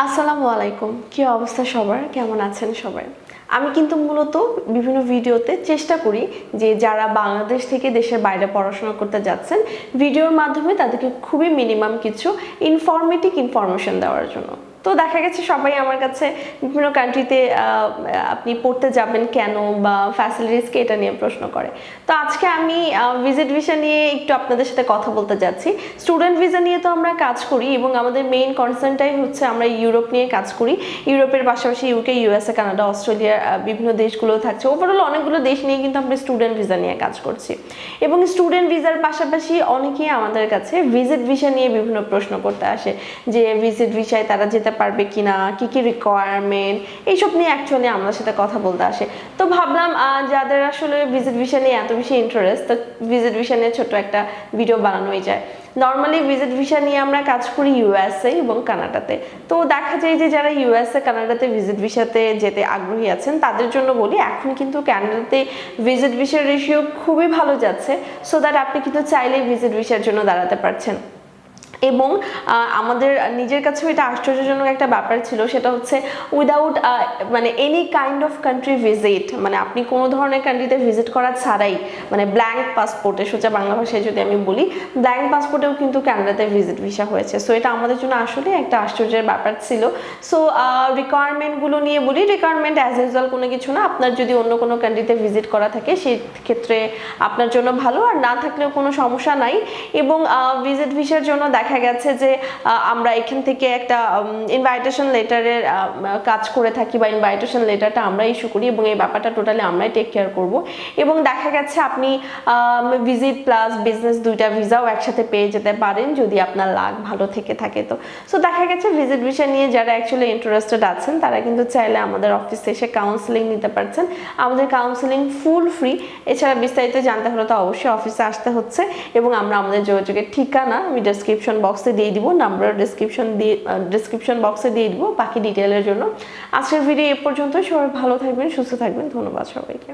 আসসালামু আলাইকুম। কী অবস্থা সবার? কেমন আছেন সবাই? আমি কিন্তু মূলত বিভিন্ন ভিডিওতে চেষ্টা করি যে যারা বাংলাদেশ থেকে দেশের বাইরে পড়াশোনা করতে যাচ্ছেন, ভিডিওর মাধ্যমে তাদেরকে খুবই মিনিমাম কিছু ইনফরমেটিভ ইনফরমেশন দেওয়ার জন্য। তো দেখা গেছে সবাই আমার কাছে বিভিন্ন কান্ট্রিতে আপনি পড়তে যাবেন কেন বা ফ্যাসিলিটিসকে এটা নিয়ে প্রশ্ন করে। তো আজকে আমি ভিজিট ভিসা নিয়ে একটু আপনাদের সাথে কথা বলতে যাচ্ছি। স্টুডেন্ট ভিসা নিয়ে তো আমরা কাজ করি এবং আমাদের মেইন কনসার্নটাই হচ্ছে আমরা ইউরোপ নিয়ে কাজ করি। ইউরোপের পাশাপাশি ইউকে ইউএসএ কানাডা অস্ট্রেলিয়া বিভিন্ন দেশগুলো থাকছে। ওভারঅল অনেকগুলো দেশ নিয়ে কিন্তু আমরা স্টুডেন্ট ভিসা নিয়ে কাজ করছি। এবং স্টুডেন্ট ভিসার পাশাপাশি অনেকেই আমাদের কাছে ভিজিট ভিসা নিয়ে বিভিন্ন প্রশ্ন করতে আসে। যে ভিজিট ভিসায় তারা যেতে পারবে কিনা, কি কি রিকোয়ারমেন্ট এইসব নিয়ে অ্যাকচুয়ালি আমাদের সাথে কথা বলতে আসে। তো ভাবলাম যাদের আসলে ভিজিট ভিসা নিয়ে এত বেশি ইন্টারেস্ট তো ভিজিট ভিসা নিয়ে ছোট একটা ভিডিও বানানোই যায়। নর্মালি ভিজিট ভিসা নিয়ে আমরা কাজ করি ইউএসএ এবং কানাডাতে। তো দেখা যায় যে যারা ইউএসএ কানাডাতে ভিজিট ভিসাতে যেতে আগ্রহী আছেন, তাদের জন্য বলি, এখন কিন্তু কানাডাতে ভিজিট ভিসার রেশিও খুবই ভালো যাচ্ছে সো দ্যাট আপনি কিন্তু চাইলে ভিজিট ভিসার জন্য দাঁড়াতে পারছেন। এবং আমাদের নিজের কাছেও এটা আশ্চর্যজনক একটা ব্যাপার ছিল, সেটা হচ্ছে উইদাউট মানে any kind of country visit মানে আপনি কোনো ধরনের কান্ট্রিতে ভিজিট করা ছাড়াই মানে ব্ল্যাঙ্ক পাসপোর্টে সোজা বাংলা ভাষায় যদি আমি বলি ব্ল্যাঙ্ক পাসপোর্টেও কিন্তু কানাডাতে ভিজিট ভিসা হয়েছে। সো এটা আমাদের জন্য আসলে একটা আশ্চর্যের ব্যাপার ছিল। সো রিকোয়ারমেন্টগুলো নিয়ে বলি রিকোয়ারমেন্ট অ্যাজ ইউজুয়াল কোনো কিছু না, আপনার যদি অন্য কোনো কান্ট্রিতে ভিজিট করা থাকে সেই ক্ষেত্রে আপনার জন্য ভালো, আর না থাকলেও কোনো সমস্যা নাই। এবং ভিজিট ভিসার জন্য দেখা গেছে যে আমরা এখান থেকে একটা ইনভাইটেশন লেটারের কাজ করে থাকি বা ইনভাইটেশন লেটারটা আমরা ইস্যু করি এবং এই ব্যাপারটা টোটালি আমরাই টেক কেয়ার করব। এবং দেখা গেছে আপনি ভিজিট প্লাস বিজনেস দুইটা ভিসাও একসাথে পেয়ে যেতে পারেন যদি আপনার লাগ ভালো থেকে থাকে তো। সো দেখা গেছে ভিজিট ভিসা নিয়ে যারা অ্যাকচুয়ালি ইন্টারেস্টেড আছেন, তারা কিন্তু চাইলে আমাদের অফিসে এসে কাউন্সিলিং নিতে পারছেন। আমাদের কাউন্সিলিং ফুল ফ্রি এছাড়া বিস্তারিত জানতে হলে তো অবশ্যই অফিসে আসতে হচ্ছে এবং আমরা আমাদের যোগাযোগের ঠিকানা আমি ডেসক্রিপশন বক্সে দিয়ে দিব নাম্বার ডিসক্রিপশন দিয়ে ডিসক্রিপশন বক্সে দিয়ে দিব বাকি ডিটেলের জন্য। আজকের ভিডিও এ পর্যন্ত সবাই ভালো থাকবেন, সুস্থ থাকবেন। ধন্যবাদ সবাইকে।